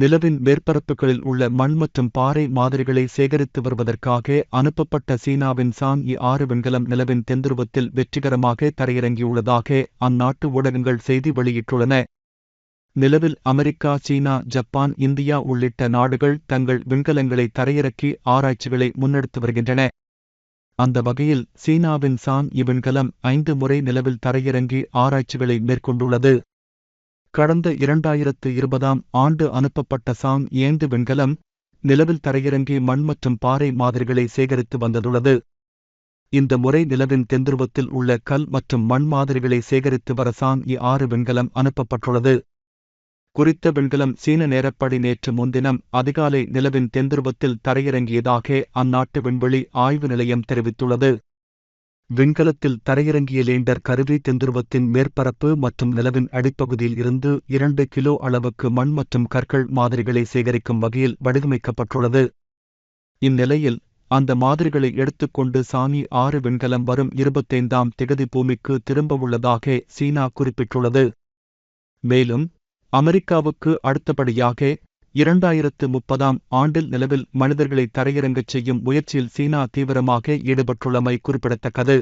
நிலவின் மேற்பரப்புகளில் உள்ள மண் மற்றும் பாறை மாதிரிகளை சேகரித்து வருவதற்காக அனுப்பப்பட்ட சீனாவின் சான் இ ஆறு விண்கலம் நிலவின் தென்துருவத்தில் வெற்றிகரமாக தரையிறங்கியுள்ளதாக அந்நாட்டு ஊடகங்கள் செய்தி வெளியிட்டுள்ளன. நிலவில் அமெரிக்கா சீனா ஜப்பான் இந்தியா உள்ளிட்ட நாடுகள் தங்கள் விண்கலங்களை தரையிறக்கி ஆராய்ச்சிகளை முன்னெடுத்து வருகின்றன. அந்த வகையில் சீனாவின் சாங் இ ஐந்து முறை நிலவில் தரையிறங்கி ஆராய்ச்சிகளை மேற்கொண்டுள்ளது. கடந்த இரண்டாயிரத்து இருபதாம் ஆண்டு அனுப்பப்பட்ட சாங் ஏந்து விண்கலம் நிலவில் தரையிறங்கி மண் மற்றும் பாறை மாதிரிகளை சேகரித்து வந்ததுள்ளது. இந்த முறை நிலவின் தென்துருவத்தில் உள்ள கல் மற்றும் மண் மாதிரிகளை சேகரித்து வர சாங் இ ஆறு விண்கலம் அனுப்பப்பட்டுள்ளது. குறித்த விண்கலம் சீன நேரப்படி நேற்று முன்தினம் அதிகாலை நிலவின் தென்துருவத்தில் தரையிறங்கியதாக அந்நாட்டு விண்வெளி ஆய்வு நிலையம் தெரிவித்துள்ளது. விண்கலத்தில் தரையிறங்கிய லேண்டர் கருவி தென்துருவத்தின் மேற்பரப்பு மற்றும் நிலவின் அடிப்பகுதியில் இருந்து இரண்டு கிலோ அளவுக்கு மண் மற்றும் கற்கள் மாதிரிகளை சேகரிக்கும் வகையில் வடிவமைக்கப்பட்டுள்ளது. இந்நிலையில் அந்த மாதிரிகளை எடுத்துக்கொண்டு சாமி ஆறு விண்கலம் வரும் இருபத்தைந்தாம் திகதி பூமிக்கு திரும்பவுள்ளதாக சீனா குறிப்பிட்டுள்ளது. மேலும் அமெரிக்காவுக்கு அடுத்தபடியாக இரண்டாயிரத்து முப்பதாம் ஆண்டில் நிலவில் மனிதர்களை தரையிறங்கச் செய்யும் முயற்சியில் சீனா தீவிரமாக ஈடுபட்டுள்ளமை குறிப்பிடத்தக்கது.